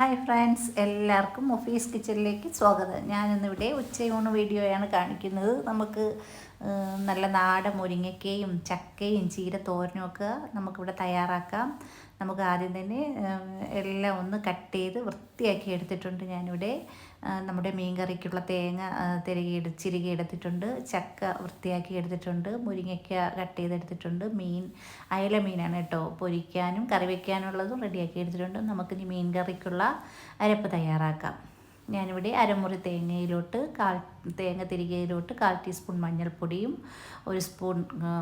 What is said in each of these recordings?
Hi friends എല്ലാവർക്കും office കിച്ചണിലേക്ക് സ്വാഗതം. ഞാനിന്നിവിടെ ഉച്ചയൂണ് വീഡിയോയാണ് കാണിക്കുന്നത്. നമുക്ക് നല്ല നാടൻ മുരിങ്ങയ്ക്കയും ചക്കയും ചീരത്തോരനും ഒക്കെ നമുക്കിവിടെ തയ്യാറാക്കാം. നമുക്ക് ആദ്യം തന്നെ എല്ലാം ഒന്ന് കട്ട് ചെയ്ത് വൃത്തിയാക്കി എടുത്തിട്ടുണ്ട് ഞാനിവിടെ. നമ്മുടെ മീൻ കറിക്കുള്ള തേങ്ങ തിരകി ചിരുകി എടുത്തിട്ടുണ്ട് ചക്ക വൃത്തിയാക്കി എടുത്തിട്ടുണ്ട് മുരിങ്ങയ്ക്ക കട്ട് ചെയ്തെടുത്തിട്ടുണ്ട് മീൻ അയല മീനാണ് കേട്ടോ പൊരിക്കാനും കറി വയ്ക്കാനുള്ളതും റെഡിയാക്കി എടുത്തിട്ടുണ്ട്. നമുക്കിനി മീൻ കറിക്കുള്ള അരപ്പ് തയ്യാറാക്കാം. ഞാനിവിടെ അരമുറി തേങ്ങയിലോട്ട് കാൽ തേങ്ങ തിരികയിലോട്ട് കാൽ ടീസ്പൂൺ മഞ്ഞൾപ്പൊടിയും ഒരു സ്പൂൺ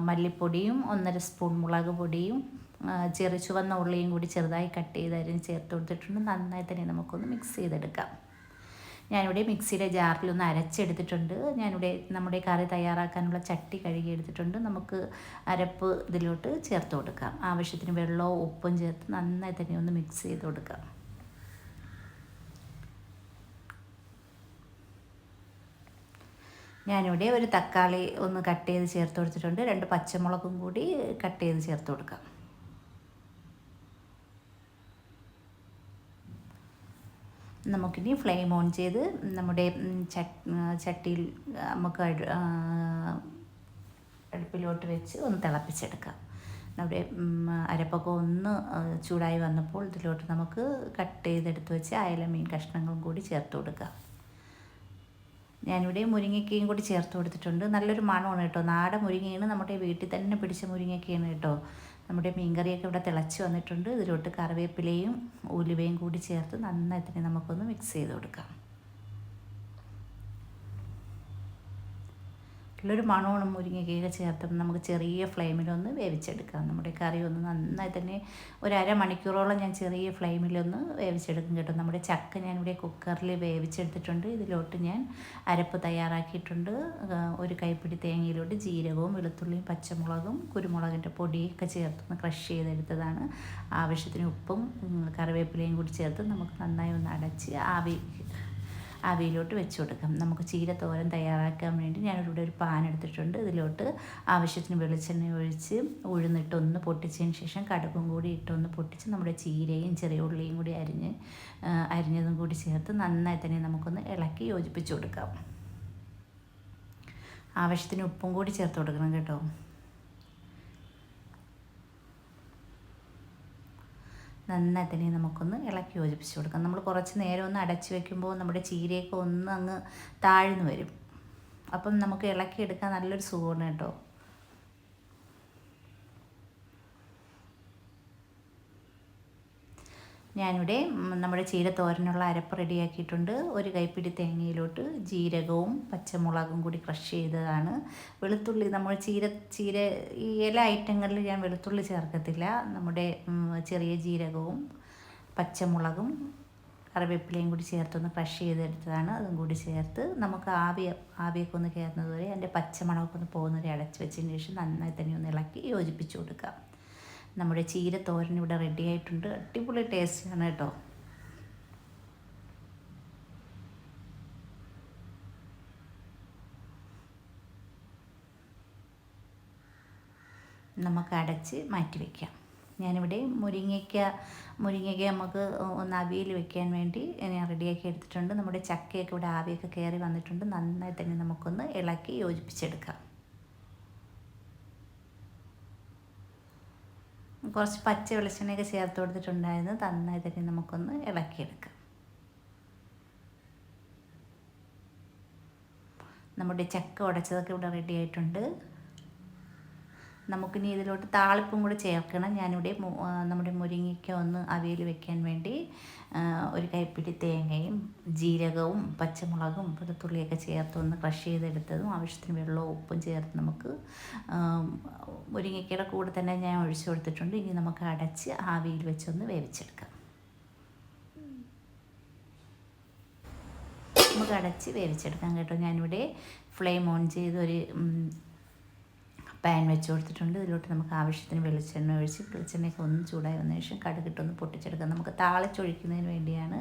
മല്ലിപ്പൊടിയും ഒന്നര സ്പൂൺ മുളക് പൊടിയും ചെറു ചുവന്ന ഉള്ളിയും കൂടി ചെറുതായി കട്ട് ചെയ്ത് അതിന് ചേർത്ത് കൊടുത്തിട്ടുണ്ട്. നന്നായി തന്നെ നമുക്കൊന്ന് മിക്സ് ചെയ്തെടുക്കാം. ഞാനിവിടെ മിക്സിയുടെ ജാറിലൊന്ന് അരച്ചെടുത്തിട്ടുണ്ട്. ഞാനിവിടെ നമ്മുടെ കറി തയ്യാറാക്കാനുള്ള ചട്ടി കഴുകി എടുത്തിട്ടുണ്ട് നമുക്ക് അരപ്പ് ഇതിലോട്ട് ചേർത്ത് കൊടുക്കാം. ആവശ്യത്തിന് വെള്ളവും ഉപ്പും ചേർത്ത് നന്നായി തന്നെ ഒന്ന് മിക്സ് ചെയ്ത് കൊടുക്കാം. ഞാനിവിടെ ഒരു തക്കാളി ഒന്ന് കട്ട് ചെയ്ത് ചേർത്ത് കൊടുത്തിട്ടുണ്ട്. രണ്ട് പച്ചമുളകും കൂടി കട്ട് ചെയ്ത് ചേർത്ത് കൊടുക്കാം. നമുക്കിനി ഫ്ലെയിം ഓൺ ചെയ്ത് നമ്മുടെ ചട്ടിയിൽ നമുക്ക് അടുപ്പിലോട്ട് വെച്ച് ഒന്ന് തിളപ്പിച്ചെടുക്കാം. നമ്മുടെ അരപ്പൊക്കെ ഒന്ന് ചൂടായി വന്നപ്പോൾ ഇതിലോട്ട് നമുക്ക് കട്ട് ചെയ്തെടുത്ത് വെച്ച് അയല മീൻ കഷ്ണങ്ങളും കൂടി ചേർത്ത് കൊടുക്കാം. ഞാനിവിടെ മുരിങ്ങയ്ക്കയും കൂടി ചേർത്ത് കൊടുത്തിട്ടുണ്ട്. നല്ലൊരു മണമാണ് കേട്ടോ. നാടൻ മുരിങ്ങയാണ് നമ്മുടെ വീട്ടിൽ തന്നെ പിടിച്ച മുരിങ്ങയ്ക്കയാണ് കേട്ടോ. നമ്മുടെ മീൻകറിയൊക്കെ ഇവിടെ തിളച്ച് വന്നിട്ടുണ്ട്. ഇതിലോട്ട് കറിവേപ്പിലയും ഉലുവയും കൂടി ചേർത്ത് നന്നായി തന്നെ നമുക്കൊന്ന് മിക്സ് ചെയ്ത് കൊടുക്കാം. നല്ലൊരു മണമാണ് മുരിങ്ങയ്ക്കൊക്കെ ചേർത്ത് നമുക്ക് ചെറിയ ഫ്ലെയിമിലൊന്ന് വേവിച്ചെടുക്കാം. നമ്മുടെ കറി ഒന്ന് നന്നായി തന്നെ ഒരു അരമണിക്കൂറോളം ഞാൻ ചെറിയ ഫ്ലെയിമിലൊന്ന് വേവിച്ചെടുക്കും കേട്ടോ. നമ്മുടെ ചക്ക ഞാൻ ഇവിടെ കുക്കറിൽ വേവിച്ചെടുത്തിട്ടുണ്ട്. ഇതിലോട്ട് ഞാൻ അരപ്പ് തയ്യാറാക്കിയിട്ടുണ്ട്. ഒരു കൈപ്പിടി തേങ്ങയിലോട്ട് ജീരകവും വെളുത്തുള്ളിയും പച്ചമുളകും കുരുമുളകിന്റെ പൊടിയൊക്കെ ചേർത്തൊന്ന് ക്രഷ് ചെയ്തെടുത്തതാണ്. ആവശ്യത്തിന് ഉപ്പും കറിവേപ്പിലയും കൂടി ചേർത്ത് നമുക്ക് നന്നായി ഒന്ന് അടച്ച് ആവി ആവിയിലോട്ട് വെച്ച് കൊടുക്കാം. നമുക്ക് ചീര തോരൻ തയ്യാറാക്കാൻ വേണ്ടി ഞാനിവിടെ ഒരു പാൻ എടുത്തിട്ടുണ്ട്. ഇതിലോട്ട് ആവശ്യത്തിന് വെളിച്ചെണ്ണ ഒഴിച്ച് ഉഴുന്നിട്ടൊന്ന് പൊട്ടിച്ചതിന് ശേഷം കടുകും കൂടി ഇട്ടൊന്ന് പൊട്ടിച്ച് നമ്മുടെ ചീരയും ചെറിയ ഉള്ളിയും കൂടി അരിഞ്ഞ് അരിഞ്ഞതും കൂടി ചേർത്ത് നന്നായി തന്നെ നമുക്കൊന്ന് ഇളക്കി യോജിപ്പിച്ച് കൊടുക്കാം. ആവശ്യത്തിന് ഉപ്പും കൂടി ചേർത്ത് കൊടുക്കണം കേട്ടോ. നന്നായി തന്നെ നമുക്കൊന്ന് ഇളക്കി യോജിപ്പിച്ച് കൊടുക്കാം. നമ്മൾ കുറച്ച് നേരം ഒന്ന് അടച്ചു വെക്കുമ്പോൾ നമ്മുടെ ചീരയൊക്കെ ഒന്ന് അങ്ങ് താഴ്ന്നു വരും. അപ്പം നമുക്ക് ഇളക്കിയെടുക്കാൻ നല്ലൊരു സുഖമാണ് കേട്ടോ. ഞാനിവിടെ നമ്മുടെ ചീര തോരനുള്ള അരപ്പ് റെഡിയാക്കിയിട്ടുണ്ട്. ഒരു കൈപ്പിടി തേങ്ങയിലോട്ട് ജീരകവും പച്ചമുളകും കൂടി ക്രഷ് ചെയ്തതാണ്. വെളുത്തുള്ളി നമ്മൾ ചീര ചീര ഈ ഇല ഐറ്റങ്ങളിൽ ഞാൻ വെളുത്തുള്ളി ചേർക്കത്തില്ല. നമ്മുടെ ചെറിയ ജീരകവും പച്ചമുളകും കറിവേപ്പിലയും കൂടി ചേർത്തൊന്ന് ക്രഷ് ചെയ്തെടുത്തതാണ്. അതും കൂടി ചേർത്ത് നമുക്ക് ആവി ആവിയൊക്കെ ഒന്ന് കയറുന്നത് വരെ അതിന്റെ പച്ചമണമൊക്കെ ഒന്ന് പോകുന്നവരെ അടച്ച് വെച്ചതിന് ശേഷം നന്നായി തന്നെ ഒന്ന് ഇളക്കി യോജിപ്പിച്ച് കൊടുക്കാം. നമ്മുടെ ചീര തോരൻ ഇവിടെ റെഡി ആയിട്ടുണ്ട്. അടിപൊളി ടേസ്റ്റാണ് കേട്ടോ. നമുക്ക് അടച്ച് മാറ്റി വയ്ക്കാം ഞാനിവിടെ മുരിങ്ങയ്ക്ക മുരിങ്ങയ്ക്ക നമുക്ക് ഒന്ന് അവിയൽ വെക്കാൻ വേണ്ടി ഞാൻ റെഡിയാക്കി എടുത്തിട്ടുണ്ട്. നമ്മുടെ ചക്കയൊക്കെ ഇവിടെ ആവിയൊക്കെ കയറി വന്നിട്ടുണ്ട്. നന്നായി തന്നെ നമുക്കൊന്ന് ഇളക്കി യോജിപ്പിച്ചെടുക്കാം. കുറച്ച് പച്ച വെളിച്ചെണ്ണയൊക്കെ ചേർത്ത് കൊടുത്തിട്ടുണ്ടായിരുന്നു. നന്നായിട്ടൊക്കെ നമുക്കൊന്ന് ഇളക്കിയെടുക്കാം. നമ്മുടെ ചക്ക ഉടച്ചതൊക്കെ ഇവിടെ റെഡി ആയിട്ടുണ്ട്. നമുക്കിനി ഇതിലോട്ട് താളിപ്പും കൂടി ചേർക്കണം. ഞാനിവിടെ നമ്മുടെ മുരിങ്ങയ്ക്ക ഒന്ന് അവിയൽ വെക്കാൻ വേണ്ടി ഒരു കൈപ്പിടി തേങ്ങയും ജീരകവും പച്ചമുളകും വെളുത്തുള്ളിയൊക്കെ ചേർത്ത് ഒന്ന് ക്രഷ് ചെയ്തെടുത്തതും ആവശ്യത്തിന് വെള്ളവും ഉപ്പും ചേർത്ത് നമുക്ക് മുരിങ്ങയ്ക്കയുടെ കൂടെ തന്നെ ഞാൻ ഒഴിച്ചു കൊടുത്തിട്ടുണ്ട്. ഇനി നമുക്ക് അടച്ച് ആവിയിൽ വെച്ചൊന്ന് വേവിച്ചെടുക്കാം. നമുക്ക് അടച്ച് വേവിച്ചെടുക്കാം കേട്ടോ. ഞാനിവിടെ ഫ്ലെയിം ഓൺ ചെയ്ത് ഒരു പാൻ വെച്ച് കൊടുത്തിട്ടുണ്ട്. ഇതിലോട്ട് നമുക്ക് ആവശ്യത്തിന് വെളിച്ചെണ്ണ ഒഴിച്ച് വെളിച്ചെണ്ണയൊക്കെ ഒന്ന് ചൂടായി വന്നതിന് ശേഷം കടുകിട്ടൊന്ന് പൊട്ടിച്ചെടുക്കാം. നമുക്ക് താളിച്ചൊഴിക്കുന്നതിന് വേണ്ടിയാണ്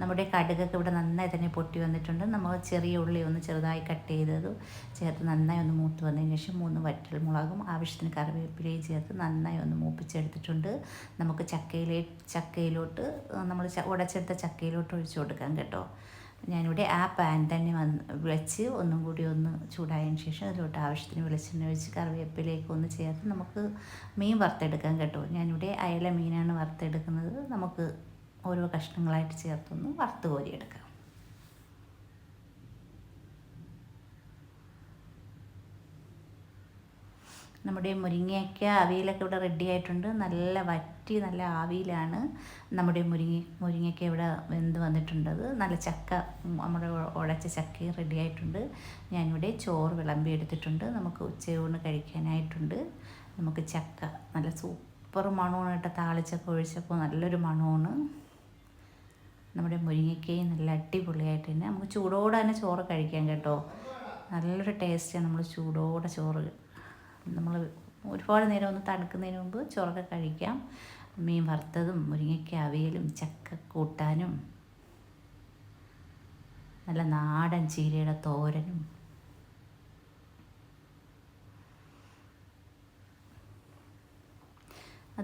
നമ്മുടെ കടുകൊക്കെ ഇവിടെ നന്നായി തന്നെ പൊട്ടി വന്നിട്ടുണ്ട്. നമ്മൾ ചെറിയ ഉള്ളി ഒന്ന് ചെറുതായി കട്ട് ചെയ്തത് ചേർത്ത് നന്നായി ഒന്ന് മൂത്ത് വന്നതിന് ശേഷം മൂന്ന് വറ്റൽ മുളകും ആവശ്യത്തിന് കറിവേപ്പിലയും ചേർത്ത് നന്നായി ഒന്ന് മൂപ്പിച്ചെടുത്തിട്ടുണ്ട്. നമുക്ക് ചക്കയിലെ ചക്കയിലോട്ട് നമ്മൾ ഉടച്ചെടുത്ത ചക്കയിലോട്ട് ഒഴിച്ചു കൊടുക്കാം കേട്ടോ. ഞാനിവിടെ ആ പാൻ തന്നെ വന്ന് വെച്ച് ഒന്നും കൂടി ഒന്ന് ചൂടായതിന് ശേഷം അതിലോട്ട് ആവശ്യത്തിന് വെളിച്ചെണ്ണ ഒഴിച്ച് കറിവേപ്പിലേക്ക് ഒന്ന് ചേർത്ത് നമുക്ക് മീൻ വറുത്തെടുക്കാൻ കേട്ടോ. ഞാനിവിടെ അയല മീനാണ് വറുത്തെടുക്കുന്നത്. നമുക്ക് ഓരോ കഷ്ണങ്ങളായിട്ട് ചേർത്തൊന്ന് വറുത്ത് കോരിയെടുക്കാം. നമ്മുടെ മുരിങ്ങയൊക്കെ അവിയലൊക്കെ ഇവിടെ റെഡി ആയിട്ടുണ്ട്. നല്ല വറ്റി നല്ല ആവിയിലാണ് നമ്മുടെ മുരിങ്ങ മുരിങ്ങയൊക്കെ ഇവിടെ വെന്ത് വന്നിട്ടുണ്ടത്. നല്ല ചക്ക നമ്മുടെ ഉടച്ച ചക്കയും റെഡി ആയിട്ടുണ്ട്. ഞാനിവിടെ ചോറ് വിളമ്പി എടുത്തിട്ടുണ്ട് നമുക്ക് ഉച്ചയൂണ് കഴിക്കാനായിട്ടുണ്ട്. നമുക്ക് ചക്ക നല്ല സൂപ്പർ മണമാണ് കേട്ടോ. താളിച്ചൊക്കെ ഒഴിച്ചപ്പോൾ നല്ലൊരു മണമാണ്. നമ്മുടെ മുരിങ്ങയ്ക്കയും നല്ല അടിപൊളിയായിട്ട് തന്നെ. നമുക്ക് ചൂടോടെ തന്നെ ചോറ് കഴിക്കാം കേട്ടോ. നല്ലൊരു ടേസ്റ്റാണ് നമ്മൾ ചൂടോടെ ചോറ് നമ്മൾ ഒരുപാട് നേരം ഒന്ന് തണുക്കുന്നതിന് മുമ്പ് ചോറൊക്കെ കഴിക്കാം. മീൻ വറുത്തതും മുരിങ്ങയ്ക്ക അവിയലും ചക്ക കൂട്ടാനും നല്ല നാടൻ ചീരയുടെ തോരനും.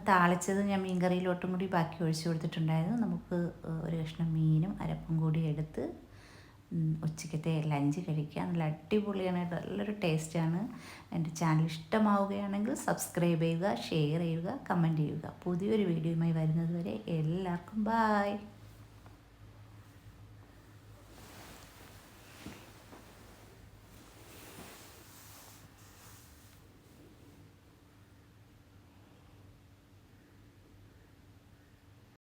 താളിച്ചത് ഞാൻ മീൻ കറിയിലോട്ടും കൂടി ബാക്കി ഒഴിച്ചു കൊടുത്തിട്ടുണ്ടായിരുന്നു. നമുക്ക് ഒരു കഷ്ണം മീനും അരപ്പും കൂടി എടുത്ത് ഉച്ചക്കത്തെ ലഞ്ച് കഴിക്കുക. നല്ല അടിപൊളിയാണ്. നല്ലൊരു ടേസ്റ്റാണ് എന്റെ ചാനൽ ഇഷ്ടമാവുകയാണെങ്കിൽ സബ്സ്ക്രൈബ് ചെയ്യുക ഷെയർ ചെയ്യുക കമന്റ് ചെയ്യുക. പുതിയൊരു വീഡിയോയുമായി വരുന്നതുവരെ എല്ലാവർക്കും ബായ്